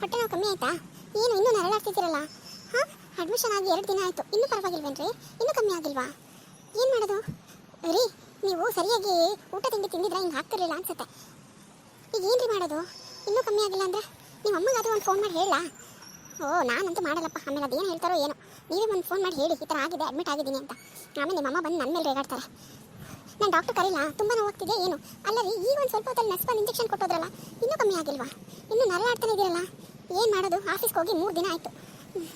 ಹೊಟ್ಟೆ ನೋವು ಕಮ್ಮಿ ಆಯ್ತಾ? ಏನು, ಇನ್ನೂ ನರಳಾಡ್ತಿದ್ದೀರಲ್ಲ ಹಾಂ? ಅಡ್ಮಿಷನ್ ಆಗಿ ಎರಡು ದಿನ ಆಯಿತು. ಇನ್ನೂ ಪರವಾಗಿಲ್ವೇನ್ರಿ? ಇನ್ನೂ ಕಮ್ಮಿ ಆಗಿಲ್ವಾ? ಏನು ಮಾಡೋದು? ರೀ, ನೀವು ಸರಿಯಾಗಿ ಊಟ ತಿಂಡಿ ತಿಂದಿದ್ರೆ ಹಿಂಗೆ ಹಾಕ್ತಿರಲಿಲ್ಲ ಅನ್ಸುತ್ತೆ. ಈಗ ಏನ್ರಿ ಮಾಡೋದು? ಇನ್ನೂ ಕಮ್ಮಿ ಆಗಿಲ್ಲ ಅಂದರೆ ನಿಮ್ಮ ಅಮ್ಮಗಾದರೂ ಒಂದು ಫೋನ್ ಮಾಡಿ ಹೇಳ. ಓ, ನಾನಂತೂ ಮಾಡಲ್ಲಪ್ಪ. ಆಮೇಲೆ ಅದೇನು ಹೇಳ್ತಾರೋ ಏನೋ. ನೀವೇ ಒಂದು ಫೋನ್ ಮಾಡಿ ಹೇಳಿ. ಈ ಥರ ಆಗಿದೆ ಅಡ್ಮಿಟ್ ಆಗಿದ್ದೀನಿ ಅಂತ. ಆಮೇಲೆ ನಿಮ್ಮ ಅಮ್ಮ ಬಂದು ನನ್ನ ಮೇಲೆ ರೇಗಾಡ್ತಾರೆ. ನಾನು ಡಾಕ್ಟರ್ ಕರೆಯಲ್ಲ ತುಂಬ ನೋವಾಗ್ತಿದೆ ಏನು? ಅಲ್ಲ ರೀ ಈಗ ಒಂದು ಸ್ವಲ್ಪ ಹೊತ್ತಲ್ಲಿ ಬಂದು ಇಂಜೆಕ್ಷನ್ ಕೊಟ್ಟೋದ್ರಲ್ಲ, ಇನ್ನೂ ಕಮ್ಮಿ ಆಗಿಲ್ವಾ? ಇನ್ನೂ ನರಳಾಡ್ತಾನೆ ಇದೀರಲ್ಲ, ಏನು ಮಾಡೋದು? ಆಫೀಸ್ಗೆ ಹೋಗಿ ಮೂರು ದಿನ ಆಯಿತು.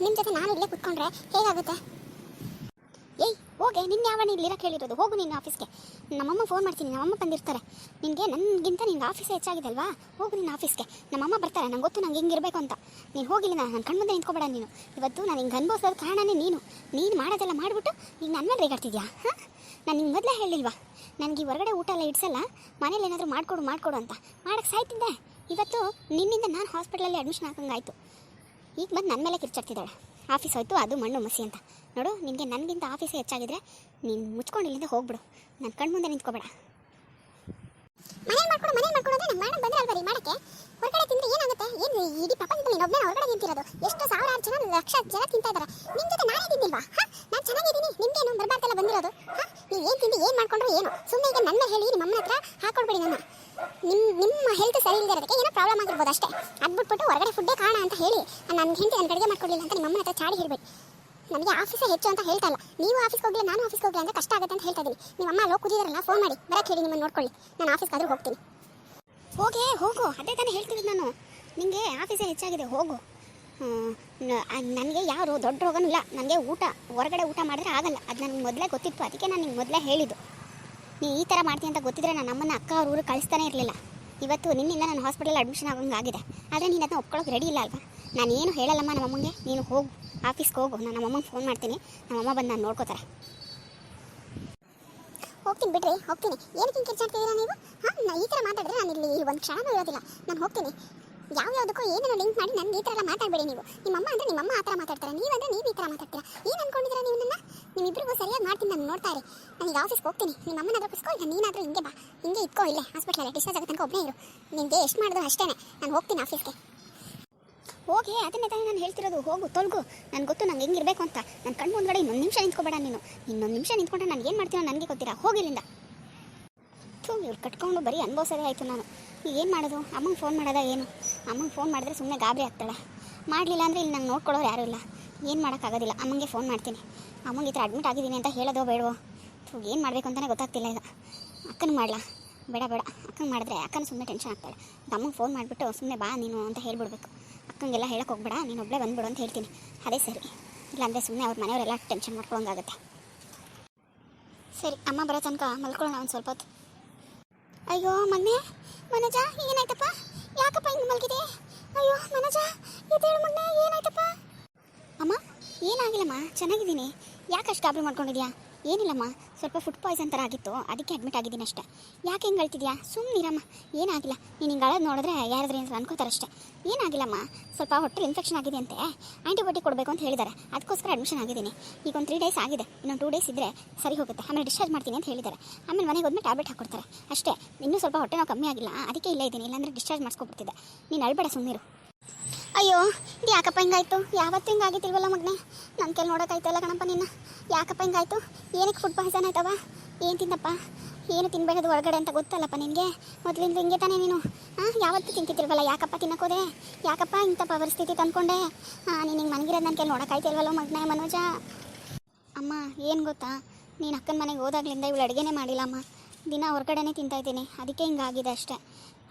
ನಿಮ್ಮ ಜೊತೆ ನಾನು ಇಲ್ಲೇ ಕುತ್ಕೊಂಡ್ರೆ ಹೇಗಾಗುತ್ತೆ? ಏಯ್, ಹೋಗೆ, ನಿನ್ನ ಯಾವಣ್ಣ ಇಲ್ಲಿರಕ್ಕೆ ಹೇಳಿರೋದು? ಹೋಗು ನಿನ್ನ ಆಫೀಸ್ಗೆ. ನಮ್ಮಮ್ಮ ಫೋನ್ ಮಾಡ್ತೀನಿ, ನಮ್ಮಮ್ಮ ಬಂದಿರ್ತಾರೆ. ನಿನಗೆ ನನಗಿಂತ ನಿಂಗೆ ಆಫೀಸೇ ಹೆಚ್ಚಾಗಿದೆ ಅಲ್ವಾ ಹೋಗು ನಿನ್ನ ಆಫೀಸ್ಗೆ. ನಮ್ಮಮ್ಮ ಬರ್ತಾರೆ, ನಂಗೆ ಗೊತ್ತು ನಂಗೆ ಹಿಂಗಿರಬೇಕು ಅಂತ. ನೀನು ಹೋಗಿಲ್ಲ ನಾನು ನನ್ನ ಕಣ್ಮುಂದೆ ನಿಂತ್ಕೊಬೇಡ ನೀನು. ಇವತ್ತು ನಾನು ಹಿಂಗೆ ಅನ್ಭವಿಸೋದು ಕಾರಣನೇ ನೀನು. ನೀನು ಮಾಡೋದೆಲ್ಲ ಮಾಡಿಬಿಟ್ಟು ಈಗ ನನ್ನ ಮೇಲೆ ರೇಗಾಡ್ತಿದ್ಯಾ? ಹಾಂ? ನಾನು ನಿಂಗೆ ಮೊದಲೇ ಹೇಳಿಲ್ವಾ? ನನಗೆ ಹೊರಗಡೆ ಊಟ ಎಲ್ಲ ಇಡ್ಸಲ್ಲ, ಮನೇಲಿ ಏನಾದರೂ ಮಾಡಿಕೊಡು ಮಾಡಿಕೊಡು ಅಂತ. ಮಾಡಕ್ಕೆ ಸಾಯ್ತಿದ್ದೆ. ಇವತ್ತು ನಿನ್ನಿಂದ ನಾನು ಹಾಸ್ಪಿಟ್ಲಲ್ಲಿ ಅಡ್ಮಿಷನ್ ಹಾಕಂಗಾಯ್ತು ಈಗ ಬಂದು ನನ್ನ ಮೇಲೆ ಕಿರ್ಚಾಡ್ತಿದ್ದಾಳೆ. ಆಫೀಸ್ ಹೋಯ್ತು, ಅದು ಮಣ್ಣು ಮಸಿ ಅಂತ. ನೋಡು, ನಿನಗೆ ನನಗಿಂತ ಆಫೀಸೇ ಹೆಚ್ಚಾಗಿದ್ರೆ ನೀನು ಮುಚ್ಕೊಂಡು ಇಲ್ಲಿಂದ ಹೋಗ್ಬಿಡು. ನನ್ನ ಕಣ್ಣು ಮುಂದೆ ನಿಂತ್ಕೋಬೇಡ. ಮಾಡ್ಕೊಡು, ಮನೇಲಿ ಮಾಡ್ಕೊಡು ಮಾಡಕ್ಕೆ? ತಿಂದ್ರೆ ಏನಾಗುತ್ತೆ? ಏನು ಎಷ್ಟು ಸಾವಿರಾರು ಜನ ಲಕ್ಷ ಜನ ತಿಂತಾ ಇದ್ದಾರೆ ನಿಮ್ಮ ಜೊತೆ ನಾನೇ ತಿಂದಿಲ್ವಾ? ನಾನು ಚೆನ್ನಾಗಿದ್ದೀನಿ. ನಿಮ್ಗೇನು ಬರಬಾರ್ದೆಲ್ಲ ಬಂದಿರೋದು? ನೀವು ಏನು ತಿಂದು, ಏನು ಮಾಡ್ಕೊಂಡ್ರು, ಏನು? ಸುಮ್ಮನೆ ಈಗ ನನ್ನ ಹೇಳಿ ನಿಮ್ಮ ಅಮ್ಮನ ಹತ್ರ ಹಾಕೊಂಡ್ಬಿಡಿ ನನ್ನ ನಿಮ್ಮ ನಿಮ್ಮ ಹೆಲ್ತ್ ಸರಿ ಇಲ್ಲದೆ ಇರೋದಕ್ಕೆ ಏನೋ ಪ್ರಾಬ್ಲಮ್ ಆಗಿರ್ಬೋದು ಅಷ್ಟೇ. ಅದು ಬಿಟ್ಬಿಟ್ಟು ಹೊರಗಡೆ ಫುಡ್ಡೇ ಕಾಣ ಅಂತ ಹೇಳಿ ನನ್ನ ಹೆಂಡತಿ ನನ್ನ ಕಡೆಗೆ ಮಾಡ್ಕೊಡ್ಲಿಲ್ಲ ಅಂತ ನಿಮ್ಮ ಅಮ್ಮನ ಹತ್ರ ಚಾಡಿ ಹೇಳಬೇಡಿ. ನನಗೆ ಆಫೀಸೇ ಹೆಚ್ಚು ಅಂತ ಹೇಳ್ತಾ ಇಲ್ಲ. ನೀವು ಆಫೀಸ್ಗೆ ಹೋಗಲಿ ನಾನು ಆಫೀಸ್ಗೆ ಹೋಗಲಿ ಅಂತ ಕಷ್ಟ ಆಗುತ್ತೆ ಅಂತ ಹೇಳ್ತಾ ಇದ್ದೀನಿ ನಿಮ್ಮ ಅಮ್ಮ ಅಲ್ಲೋ ಕುದಿದಾರಲ್ಲ ಫೋನ್ ಮಾಡಿ. ಬರಕ್ಕೆ ಹೇಳಿ ನಿಮ್ಮನ್ನು ನೋಡ್ಕೊಳ್ಳಿ. ನಾನು ಆಫೀಸ್ಗೆ ಆದ್ರೂ ಹೋಗ್ತೀನಿ. ಹೋಗೇ, ಹೋಗು. ಅದೇ ತಾನೇ ಹೇಳ್ತಿದ್ದೀನಿ ನಾನು. ನಿಮಗೆ ಆಫೀಸೇ ಹೆಚ್ಚಾಗಿದೆ, ಹೋಗು. ನನಗೆ ಯಾರು ದೊಡ್ಡ ರೋಗನೂ ಇಲ್ಲ. ನನಗೆ ಊಟ, ಹೊರಗಡೆ ಊಟ ಮಾಡಿದ್ರೆ ಆಗಲ್ಲ. ಅದು ನನಗೆ ಮೊದಲೇ ಗೊತ್ತಿತ್ತು. ಅದಕ್ಕೆ ನಾನು ನಿಮ್ಗೆ ಮೊದಲೇ ಹೇಳಿದ್ದು. ನೀ ಈ ಥರ ಮಾಡ್ತೀನಿ ಅಂತ ಗೊತ್ತಿದ್ರೆ ನಾನು ನಮ್ಮನ್ನ ಅಕ್ಕ ಅವ್ರ ಊರು ಕಳಿಸ್ತಾನೆ ಇರಲಿಲ್ಲ. ಇವತ್ತು ನಿನ್ನಿಂದ ನಾನು ಹಾಸ್ಪಿಟಲ್ ಅಡ್ಮಿಷನ್ ಆಗೋಂಗೆ ಆಗಿದೆ. ಆದರೆ ನೀನು ಅದನ್ನ ಒಪ್ಕೊಳ್ಳೋಕೆ ರೆಡಿ ಇಲ್ಲ ಅಲ್ವಾ? ನಾನು ಏನು ಹೇಳಲ್ಲಮ್ಮ ನಮ್ಮಮ್ಮಂಗೆ. ನೀನು ಹೋಗು. ಆಫೀಸ್ಗೆ ಹೋಗು. ನಾನು ನಮ್ಮಮ್ಮಂಗೆ ಫೋನ್ ಮಾಡ್ತೀನಿ. ನಮ್ಮಮ್ಮ ಬಂದು ನಾನು ನೋಡ್ಕೋತಾರೆ. ಹೋಗ್ತೀನಿ ಬಿಡ್ರಿ, ಹೋಗ್ತೀನಿ. ಏನಕ್ಕೆ ಕಿರ್ಚಾಡ್ತಿದ್ದೀರಾ ನೀವು? ಹಾಂ ಈ ಥರ ಮಾತಾಡಿದ್ರೆ ನಾನು ಇಲ್ಲಿ ಒಂದು ಕ್ಷಣನೂ ಇರೋದಿಲ್ಲ. ನಾನು ಹೋಗ್ತೀನಿ. ಯಾವ ಯಾವುದಕ್ಕೂ ಏನೇನೋ ಲಿಂಕ್ ಮಾಡಿ ನನಗೆ ಈ ಥರ ಎಲ್ಲ ಮಾತಾಡಬೇಡಿ ನೀವು. ನಿಮ್ಮಮ್ಮ ಅಂದರೆ ನಿಮ್ಮಮ್ಮ ಆ ಥರ ಮಾತಾಡ್ತಾರೆ ನೀವಂದ್ರೆ ನೀವು ಈ ಥರ ಮಾತಾಡ್ತೀರಾ? ಏನು ಅನ್ಕೊಂಡಿದ್ದೀರಾ ನೀವು ನನ್ನ ನಿಮ್ಮಿಬ್ಬರಿಗೂ ಸರಿಯಾಗಿ ಮಾಡ್ತೀನಿ, ನಾನು ನೋಡ್ತಾ ನಾನು ಈಗ ಆಫೀಸ್ಗೆ ಹೋಗ್ತೀನಿ. ನಿಮ್ಮ ಅಮ್ಮನಾದ್ರೂ ಕಸ್ಕೊ ಇಲ್ಲ ನೀನಾದರೂ ಹಿಂಗೆ ಬಾ. ಹಿಂಗೆ ಇಟ್ಕೋ ಇಲ್ಲೇ ಹಾಸ್ಪಿಟ್ಲಲ್ಲಿ ಡಿಸ್ಚಾರ್ಜ್ ಆಗೋ ತನಕ ಒಬ್ಬನೇ ಇರು. ನಿಮಗೆ ಎಷ್ಟು ಮಾಡಿದ್ರು ಅಷ್ಟೇ ನಾನು ಹೋಗ್ತೀನಿ ಆಫೀಸ್ಗೆ ಹೋಗಿ, ಅದನ್ನೇ ತಾನೇ ನಾನು ಹೇಳ್ತಿರೋದು. ಹೋಗು, ತೊಲ್ಗು. ನನಗೆ ಗೊತ್ತು ನಂಗೆ ಇರಬೇಕು ಅಂತ. ನನ್ನ ಕಣ್ಣು ಮುಂದ್ಗಡೆ ಇನ್ನೊಂದು ನಿಮಿಷ ನಿಂತ್ಕೊಬೇಡ ನೀನು. ಇನ್ನೊಂದು ನಿಮಿಷ ನಿಂತ್ಕೊಂಡ್ರೆ ನಾನು ಏನು ಮಾಡ್ತೀನೋ ನನಗೆ ಗೊತ್ತಿರ ಹೋಗಿಲ್ಲಿಂದ ಥೂ, ಇವ್ರು ಕಟ್ಕೊಂಡು ಬರೀ ಅನುಭವಿಸೋದೇ ಆಯಿತು ನಾನು. ಏನು ಮಾಡೋದು? ಅಮ್ಮಂಗೆ ಫೋನ್ ಮಾಡೋದಾ ಏನು? ಅಮ್ಮಂಗೆ ಫೋನ್ ಮಾಡಿದ್ರೆ ಸುಮ್ಮನೆ ಗಾಬರಿ ಆಗ್ತಾಳೆ. ಮಾಡಲಿಲ್ಲ ಅಂದರೆ ಇಲ್ಲಿ ನಂಗೆ ನೋಡ್ಕೊಳ್ಳೋರು ಯಾರೂ ಇಲ್ಲ. ಏನು ಮಾಡೋಕ್ಕಾಗೋದಿಲ್ಲ ಅಮ್ಮಂಗೆ ಫೋನ್ ಮಾಡ್ತೀನಿ. ಅಮ್ಮಂಗೆ ಈ ಥರ ಅಡ್ಮಿಟ್ ಆಗಿದ್ದೀನಿ ಅಂತ ಹೇಳೋದೋ ಬೇಡವೋ? ಏನು ಮಾಡಬೇಕು ಅಂತಲೇ ಗೊತ್ತಾಗ್ತಿಲ್ಲ ಈಗ. ಅಕ್ಕನ ಮಾಡಲಾ? ಬೇಡ ಬೇಡ. ಅಕ್ಕಂಗೆ ಮಾಡಿದ್ರೆ ಅಕ್ಕನ ಸುಮ್ಮನೆ ಟೆನ್ಷನ್ ಆಗ್ತಾಳೆ. ಅಮ್ಮಂಗೆ ಫೋನ್ ಮಾಡಿಬಿಟ್ಟು ಸುಮ್ಮನೆ ಬಾ ನೀನು ಅಂತ ಹೇಳ್ಬಿಡ್ಬೇಕು. ಅಕ್ಕಂಗೆಲ್ಲ ಹೇಳಕ್ಕೆ ಹೋಗ್ಬೇಡ. ನೀನು ಒಬ್ಬಳೇ ಬಂದ್ಬಿಡು ಅಂತ ಹೇಳ್ತೀನಿ. ಅದೇ ಸರಿ. ಇಲ್ಲಾಂದರೆ ಸುಮ್ಮನೆ ಅವ್ರ ಮನೆಯವರೆಲ್ಲ ಟೆನ್ಷನ್ ಮಾಡ್ಕೊಳಂಗಾಗುತ್ತೆ. ಸರಿ, ಅಮ್ಮ ಬರೋ ತನಕ ಮಲ್ಕೊಳ್ಳೋಣ ಒಂದು ಸ್ವಲ್ಪ ಹೊತ್ತು. ಅಯ್ಯೋ ಮನೆ ಮನಜ ಏನಾಯ್ತಪ್ಪ ಯಾಕಪ್ಪ ಹಿಂಗೆ ಮಲಗಿದೆ ಅಯ್ಯೋ ಮನಜ, ಎದ್ದೇಳು ಮಗನೆ, ಏನಾಯ್ತಪ್ಪ? ಅಮ್ಮ, ಏನಾಗಿಲ್ಲಮ್ಮ, ಚೆನ್ನಾಗಿದ್ದೀನಿ. ಯಾಕಷ್ಟು ಗಾಬರಿ ಮಾಡ್ಕೊಂಡಿದ್ಯಾ? ಏನಿಲ್ಲಮ್ಮ, ಸ್ವಲ್ಪ ಫುಡ್ ಪಾಯ್ಸನ್ ಥರ ಆಗಿತ್ತು, ಅದಕ್ಕೆ ಅಡ್ಮಿಟ್ ಆಗಿದ್ದೀನಿ ಅಷ್ಟೇ. ಯಾಕೆ ಹಿಂಗೆ ಅಳ್ತಿದ್ಯಾ? ಸುಮ್ಮನಿರಮ್ಮ ಏನಾಗಿಲ್ಲ, ನೀನು ಹಿಂಗೆ ಅಳೋದು ನೋಡಿದ್ರೆ ಯಾರಾದ್ರೂ ಏನಾದ್ರು ಅನ್ಕೋತಾರಷ್ಟೇ ಏನಾಗಿಲ್ಲಮ್ಮ, ಸ್ವಲ್ಪ ಹೊಟ್ಟೆ ಇನ್ಫೆಕ್ಷನ್ ಆಗಿದೆ ಅಂತೆ ಆ್ಯಂಟಿಬಯೋಟಿಕ್ ಕೊಡಬೇಕು ಅಂತ ಹೇಳಿದ್ದಾರೆ ಅದಕ್ಕೋಸ್ಕರ ಅಡ್ಮಿಷನ್ ಆಗಿದ್ದೀನಿ. ಈಗ ಒಂದು ತ್ರೀ ಡೇಸ್ ಆಗಿದೆ. ಇನ್ನೊಂದು ಟೂ ಡೇಸ್ ಇದ್ದರೆ ಸರಿ ಹೋಗುತ್ತೆ. ಆಮೇಲೆ ಡಿಸ್ಚಾರ್ಜ್ ಮಾಡ್ತೀನಿ ಅಂತ ಹೇಳಿದ್ದಾರೆ ಆಮೇಲೆ ಮನೆಗೆ ಹೋದ್ಮೇಲೆ ಟ್ಯಾಬ್ಲೆಟ್ ಹಾಕ್ಕೊಡ್ತಾರೆ ಅಷ್ಟೇ, ಇನ್ನೂ ಸ್ವಲ್ಪ ಹೊಟ್ಟೆ ನಾವು ಕಮ್ಮಿ ಆಗಿಲ್ಲ. ಅದಕ್ಕೆ ಇಲ್ಲ ಇದ್ದೀನಿ. ಇಲ್ಲಾಂದರೆ ಡಿಸ್ಚಾರ್ಜ್ ಮಾಡಿಸ್ಕೊಬಿಡ್ತಿದ್ದೆ. ನೀನು ಅಳ್ಬೇಡ ಸುಮ್ಮನಿರು ಅಯ್ಯೋ, ಇದು ಯಾಕಪ್ಪ ಹಿಂಗಾಯ್ತು? ಯಾವತ್ತು ಹಿಂಗಾಗಿತ್ತಿಲ್ವಲ್ಲ ಮಗನೆ? ನನ್ನ ಕೈಲಿ ನೋಡೋಕ್ಕಾಯ್ತಲ್ಲ ಕಣಪ್ಪ ನಿನ್ನ. ಯಾಕಪ್ಪ ಹಿಂಗಾಯ್ತು? ಏನಕ್ಕೆ ಫುಡ್ ಪಾಯ್ಸನ್ ಆಯ್ತವ? ಏನು ತಿಂದಪ್ಪ? ಏನು ತಿನ್ಬೇಡದು ಹೊರಗಡೆ ಅಂತ ಗೊತ್ತಲ್ಲಪ್ಪ ನಿನಗೆ? ಮೊದಲಿಂದ ಹಿಂಗೆ ತಾನೇ ನೀನು. ಹಾಂ ಯಾವತ್ತು ತಿಂತಿದ್ದಿರಲ್ವಲ್ಲ ಯಾಕಪ್ಪ ತಿನ್ನಕೋದೆ ಯಾಕಪ್ಪ ಇಂಥ ಪರಿಸ್ಥಿತಿ ತಂದ್ಕೊಂಡೆ? ಹಾಂ ನೀನು ಹಿಂಗೆ ಮನಗಿರೋದು ನನ್ನ ಕೈಲಿ ನೋಡೋಕ್ಕಾಯ್ತಿಲ್ವಲ್ಲ ಮಗನೆ ಮನೋಜ? ಅಮ್ಮ, ಏನು ಗೊತ್ತಾ? ನೀನು ಅಕ್ಕನ ಮನೆಗೆ ಹೋದಾಗ್ಲಿಂದ ಇವಳು ಅಡುಗೆನೇ ಮಾಡಿಲ್ಲಮ್ಮ ದಿನ ಹೊರಗಡೆನೇ ತಿಂತಾ ಇದ್ದೀನಿ. ಅದಕ್ಕೆ ಹಿಂಗಾಗಿದೆ ಅಷ್ಟೇ.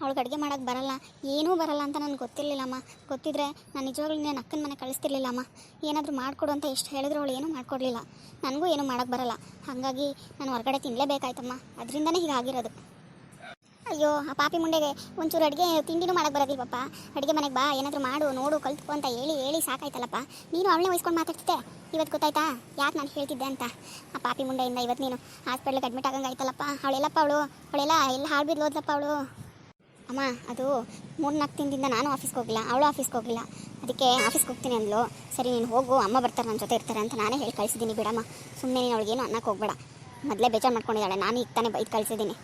ಅವಳಿಗೆ ಅಡುಗೆ ಮಾಡೋಕ್ಕೆ ಬರಲ್ಲ, ಏನೂ ಬರಲ್ಲ ಅಂತ ನನಗೆ ಗೊತ್ತಿರಲಿಲ್ಲಮ್ಮ. ಗೊತ್ತಿದ್ರೆ ನಾನು ನಿಜವಾಗ್ಲೂ ನಾನು ಅಕ್ಕನ ಮನೆ ಕಳಿಸ್ತಿರ್ಲಿಲ್ಲಮ್ಮ. ಏನಾದರೂ ಮಾಡಿಕೊಡು ಅಂತ ಎಷ್ಟು ಹೇಳಿದ್ರು ಅವಳು ಏನೂ ಮಾಡಿಕೊಡ್ಲಿಲ್ಲ. ನನಗೂ ಏನೂ ಮಾಡೋಕ್ಕೆ ಬರಲ್ಲ. ಹಾಗಾಗಿ ನಾನು ಹೊರಗಡೆ ತಿನ್ನಲೇಬೇಕಾಯ್ತಮ್ಮ ಅದರಿಂದನೇ ಹೀಗಾಗಿರೋದು ಅಯ್ಯೋ, ಆ ಪಾಪಿ ಮುಂಡೆಗೆ ಒಂಚೂರು ಅಡುಗೆ ತಿಂಡಿನೂ ಮಾಡಕ್ಕೆ ಬರೋದಿಲ್ವಪ್ಪ. ಅಡುಗೆ ಮನೆಗೆ ಬಾ, ಏನಾದರೂ ಮಾಡು, ನೋಡು, ಕಲ್ತ್ಕೊ ಅಂತ ಹೇಳಿ ಹೇಳಿ ಸಾಕಾಯ್ತಲ್ಲಪ್ಪ. ನೀನು ಅವಳನ್ನೇ ವಹಿಸ್ಕೊಂಡು ಮಾತಾಡ್ತಿದ್ದೆ. ಇವತ್ತು ಗೊತ್ತಾಯ್ತಾ? ಯಾಕೆ ನಾನು ಹೇಳ್ತಿದ್ದೆ ಅಂತ? ಆ ಪಾಪಿ ಮುಂಡೆಯಿಂದ ಇವತ್ತು ನೀನು ಹಾಸ್ಪಿಟ್ಲಿಗೆ ಅಡ್ಮಿಟ್ ಆಗಂಗೆ ಆಯ್ತಲ್ಲಪ್ಪ ಅವಳೆಲ್ಲಪ್ಪ ಅವಳು? ಅವಳೆಲ್ಲ ಎಲ್ಲ ಹಾಳು ಬಿದ್ದು ಹೋದ್ಲಪ್ಪ ಅವಳು? ಅಮ್ಮ, ಅದು ಮೂರು ನಾಲ್ಕು ದಿನದಿಂದ ನಾನು ಆಫೀಸ್ಗೆ ಹೋಗಿಲ್ಲ, ಅವಳು ಆಫೀಸ್ಗೆ ಹೋಗಿಲ್ಲ. ಅದಕ್ಕೆ ಆಫೀಸ್ಗೆ ಹೋಗ್ತೀನಿ ಅಂದ್ಲು. ಸರಿ, ನೀನು ಹೋಗು, ಅಮ್ಮ ಬರ್ತಾರೆ ನನ್ನ ಜೊತೆ ಇರ್ತಾರೆ ಅಂತ ನಾನೇ ಹೇಳಿ ಕಳಿಸಿದ್ದೀನಿ ಬಿಡಮ್ಮ. ಸುಮ್ಮನೆ ನೀನು ಅವಳಿಗೇನು ಅನ್ನಕ್ಕೆ ಹೋಗ್ಬೇಡ. ಮೊದಲೇ ಬೇಜಾರು ಮಾಡ್ಕೊಂಡಿದ್ದಾಳೆ, ನಾನು ಈಗ ತಾನೇ ಬೈದು ಕಳಿಸಿದ್ದೀನಿ.